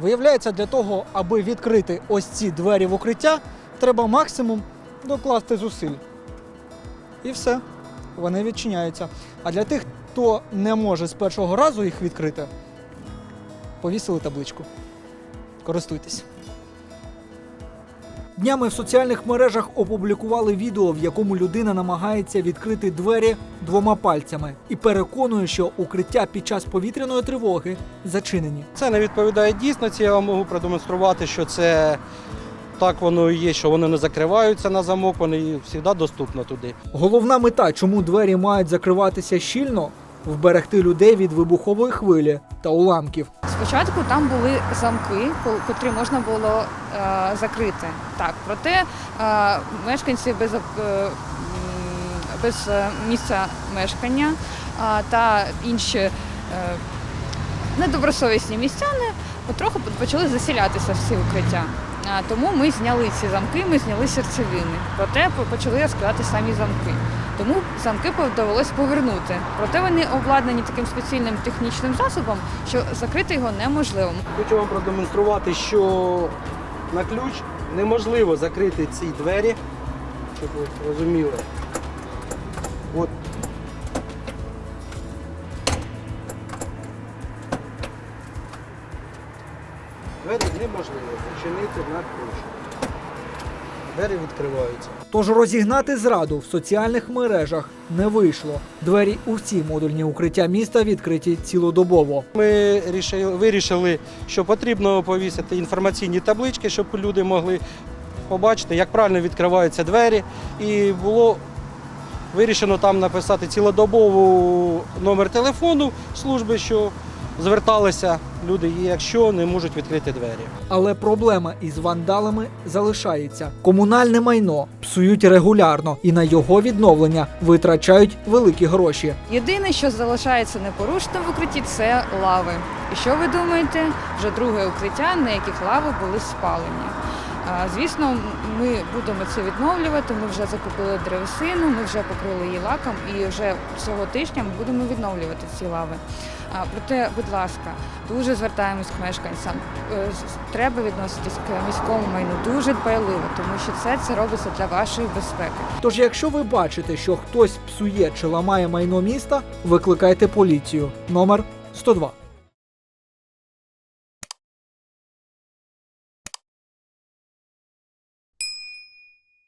Виявляється, для того, аби відкрити ось ці двері в укриття, треба максимум докласти зусиль. І все, вони відчиняються. А для тих, хто не може з першого разу їх відкрити, повісили табличку. Користуйтесь. Днями в соціальних мережах опублікували відео, в якому людина намагається відкрити двері двома пальцями і переконує, що укриття під час повітряної тривоги зачинені. Це не відповідає дійсності. Я вам можу продемонструвати, що це так воно і є, що вони не закриваються на замок, вони завжди доступні туди. Головна мета, чому двері мають закриватися щільно, вберегти людей від вибухової хвилі та уламків. Спочатку там були замки, ко- котрі можна було е, закрити. Так, проте е, мешканці без, е, без е, місця мешкання а, та інші е, недобросовісні містяни потроху почали засілятися в ці укриття. Тому ми зняли ці замки, ми зняли серцевини. Проте почали розкривати самі замки. Тому замки довелось повернути. Проте вони обладнані таким спеціальним технічним засобом, що закрити його неможливо. Хочу вам продемонструвати, що на ключ неможливо закрити ці двері, щоб ви розуміли. От. Двері неможливо зачинити на ключ. Двері відкриваються. Тож розігнати зраду в соціальних мережах не вийшло. Двері у всі модульні укриття міста відкриті цілодобово. Ми рішили, вирішили, що потрібно повісити інформаційні таблички, щоб люди могли побачити, як правильно відкриваються двері. І було вирішено там написати цілодобову номер телефону служби, що зверталися люди, якщо не можуть відкрити двері. Але проблема із вандалами залишається. Комунальне майно псують регулярно і на його відновлення витрачають великі гроші. Єдине, що залишається непорушним в укритті, це лави. І що ви думаєте? Вже друге укриття, на яких лави були спалені. Звісно, ми будемо це відновлювати. Ми вже закупили древесину, ми вже покрили її лаком, і вже цього тижня ми будемо відновлювати ці лави. Проте, будь ласка, дуже звертаємось к мешканцям. Е, Треба відноситись к міському майну дуже дбайливо, тому що це, це робиться для вашої безпеки. Тож, якщо ви бачите, що хтось псує чи ламає майно міста, викликайте поліцію. Номер 102.